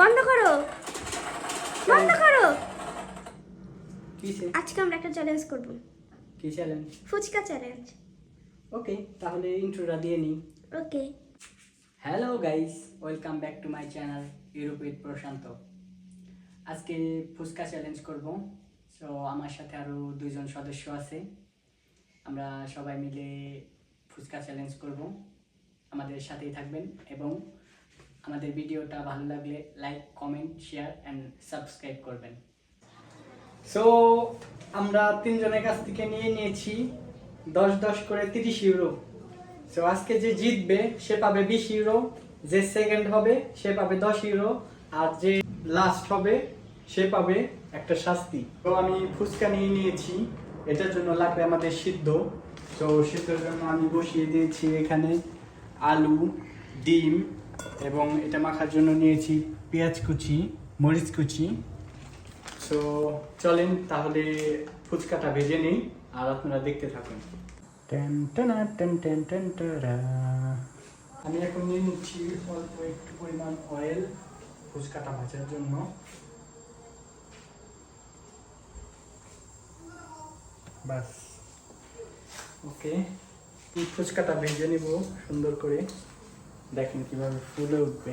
বন্ধ করো। বন্ধ করো। আজকে আমরা একটা চ্যালেঞ্জ করব। কি চ্যালেঞ্জ ফুচকা চ্যালেঞ্জ ওকে তাহলে ইন্ট্রোটা দিয়ে নিই। Okay hello guys welcome back to my channel Europe with Prashant আজকে ফুচকা চ্যালেঞ্জ করব। সো আমার সাথে আরও দুইজন সদস্য আছে। আমরা সবাই মিলে ফুচকা চ্যালেঞ্জ করব। আমাদের সাথেই থাকবেন এবং আমাদের ভিডিওটা ভালো লাগলে like comment share and subscribe করবেন। সো আমরা তিনজনের কাছ থেকে নিয়ে নিয়েছি দশ দশ করে তিরিশ ইউরো সো আজকে যে জিতবে, সে পাবে বিশ ইউরো যে সেকেন্ড হবে, সে পাবে দশ ইউরো আর যে লাস্ট হবে, সে পাবে একটা শাস্তি। তো আমি ফুচকা নিয়ে নিয়েছি, এটার জন্য লাগবে আমাদের সিদ্ধ। তো সিদ্ধর জন্য আমি বসিয়ে দিয়েছি এখানে আলু, ডিম এবং এটা মাখার জন্য নিয়েছি পেঁয়াজ কুচি মরিচ কুচি। সো চলেন তাহলে ফুচকাটা ভেজে নিই আর আপনারা দেখতে থাকুন। আমি এখন নিয়ে নিচ্ছি অল্প একটু পরিমাণ অয়েল ফুচকাটা ভাজার জন্য। বাস ওকে ফুচকাটা ভেজে নিব সুন্দর করে। দেখেন কিভাবে ফুলে উঠবে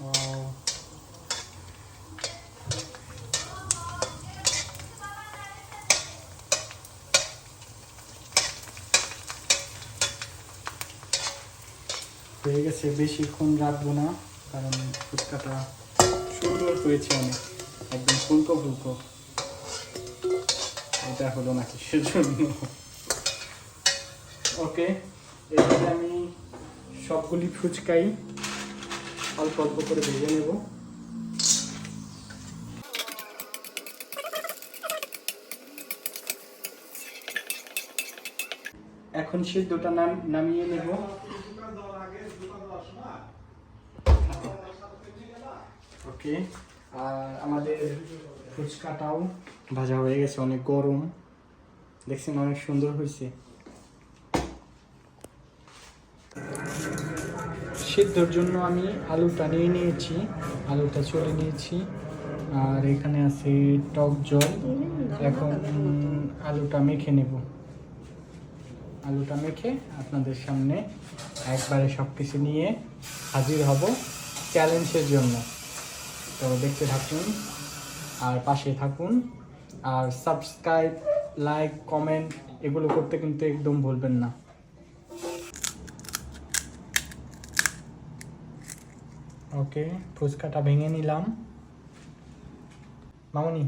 Wow. হয়ে গেছে বেশিক্ষণ রাখবো না কারণ ফুচকাটা সুন্দর হয়েছে অনেক একদম ফুলকো ফুলকো। এটা হলো না কিসের জন্য ওকে, এবারে আমি সবগুলি ফুচকাই অল্প অল্প করে ভেজে নেব। এখন সিদ্ধটা নাম, নামিয়ে নেব। ওকে, আর আমাদের ফুচকাটাও ভাজা হয়ে গেছে, অনেক গরম। দেখছেন অনেক সুন্দর হয়েছে। সিদ্ধর জন্য আমি আলুটা নিয়ে নিয়েছি, আলুটা চলে নিয়েছি। আর এখানে আছে টক জল। এখন আলুটা মেখে নেব। আলুটা মেখে আপনাদের সামনে একবারে সব কিছু নিয়ে হাজির হব চ্যালেঞ্জের জন্য। তো দেখতে থাকুন, আর পাশে থাকুন, আর সাবস্ক্রাইব লাইক কমেন্ট এগুলো করতে কিন্তু একদম ভুলবেন না। ওকে, ফুচকাটা ভেঙে নিলাম। মামনি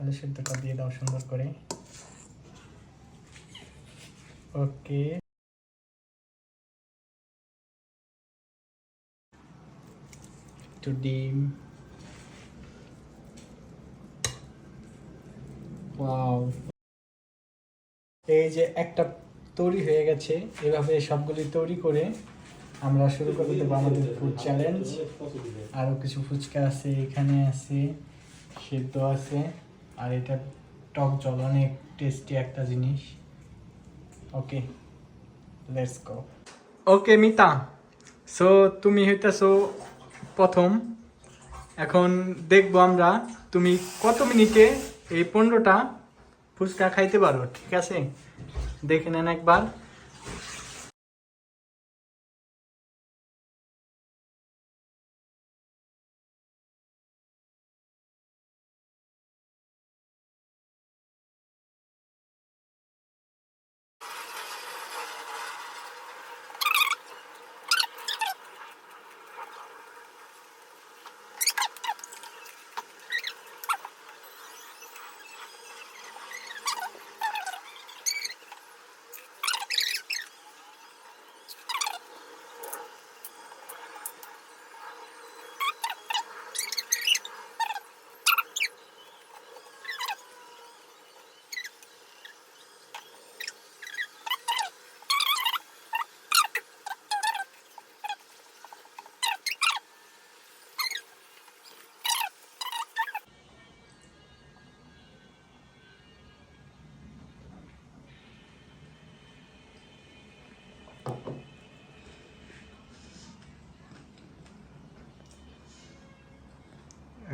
আলু সেদ্ধটা দিয়ে দাও সুন্দর করে। ওকে। একটু ডিম। ওয়াও এই যে একটা তৈরি হয়ে গেছে, এভাবে সবগুলি তৈরি করে আমরা শুরু করে দেবো আমাদের ফুড চ্যালেঞ্জ আরও কিছু ফুচকা আছে, এখানে আছে, সেদ্ধ আছে, আর এটা টক জল, অনেক টেস্টি একটা জিনিস। Okay let's go okay Mita so তুমি হইতেছো প্রথম। এখন দেখব আমরা, তুমি কত মিনিটে এই পণ্যটা ফুচকা খাইতে পারো ঠিক আছে? দেখে নেন একবার।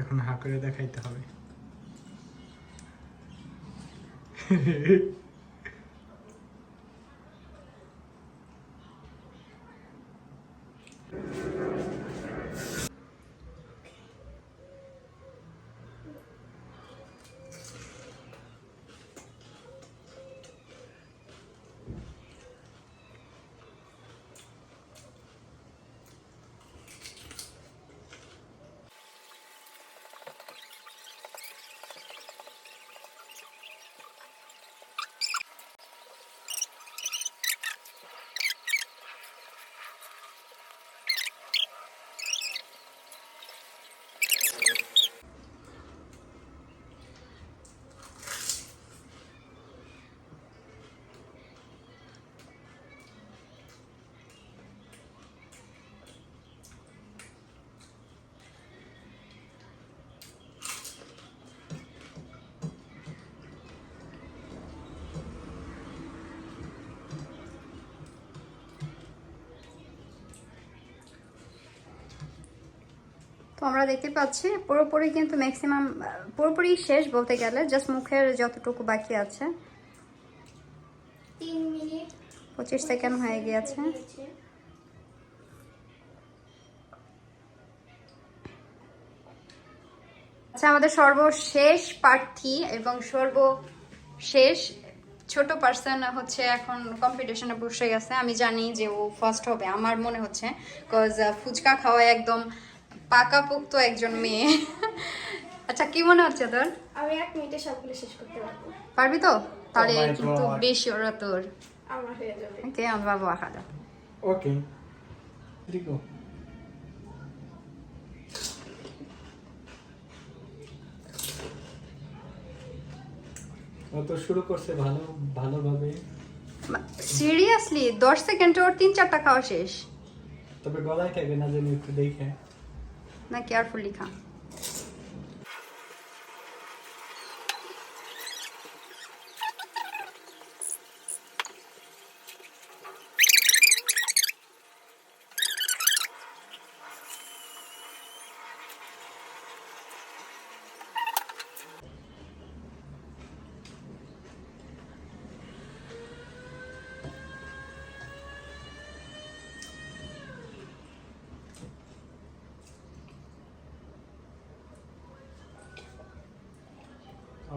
এখন হা করে দেখাইতে হবে তো আমরা দেখতে পাচ্ছি পুরোপুরি কিন্তু ম্যাক্সিমাম পুরোপুরি শেষ বলতে গেলে জাস্ট মুখের যতটুকু বাকি আছে। তিন মিনিট। পঁচিশ সেকেন্ড হয়ে গিয়েছে। আচ্ছা আমাদের সর্বশেষ প্রার্থী এবং সর্বশেষ ছোট পার্সন হচ্ছে এখন কম্পিটিশনে বসে গেছে। আমি জানি যে ও ফার্স্ট হবে আমার মনে হচ্ছে। কজ ফুচকা খাওয়া একদম পাকাপোক্ত একজন মেয়ে। আচ্ছা কি মনে হচ্ছে তোর? আমি এক মিনিটে সবগুলো শেষ করতে পারব। পারবি তো? তাহলে কিন্তু বেশি ওরা তোর। আমার হয়ে যাবে। ওকে আমার বাবু আখাদা ওকে রিকো ও তো শুরু করছে ভালো ভালোভাবে। সিরিয়াসলি দশ সেকেন্ডে ওর তিন চারটা খাওয়া শেষ। তবে গলায় থাকে না জানি একটু দেখে। না কেয়ারফুলি খা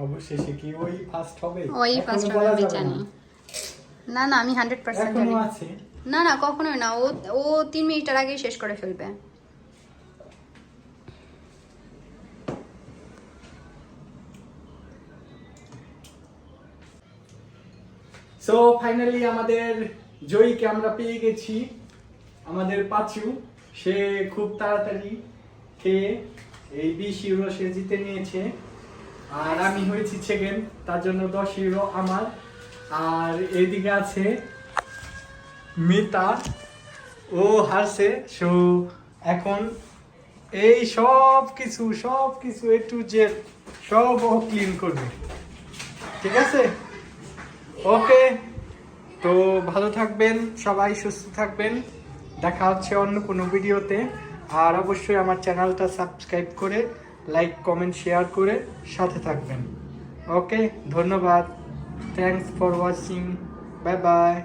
অবশেষে কি ওই ফার্স্ট হবে? ওই ফার্স্ট বলা আমি জানি। না। না আমি হান্ড্রেড পার্সেন্ট এখনও জানি। আছে? না না কখনোই না। ও ও তিন মিনিটের আগেই শেষ করে ফেলবে। সো ফাইনালি আমাদের জয়ীকে আমরা পেয়ে গেছি। আমাদের পাচু সে খুব তাড়াতাড়ি খেয়ে এই বিশ ইউরো সে জিতে নিয়েছে। আর আমি হয়েছি সেকেন্ড তার জন্য দশ ইউরো আমার। আর এইদিকে আছে মিতা ও হারছে। সো এখন এই সব কিছু সব কিছু এ টু জেড সব ও ক্লিন করবে। ঠিক আছে? ওকে তো ভালো থাকবেন, সবাই সুস্থ থাকবেন। দেখা হচ্ছে অন্য কোনো ভিডিওতে। আর অবশ্যই আমার চ্যানেলটা সাবস্ক্রাইব করে লাইক কমেন্ট শেয়ার করে সাথে থাকবেন। ওকে ধন্যবাদ। Thanks for watching bye bye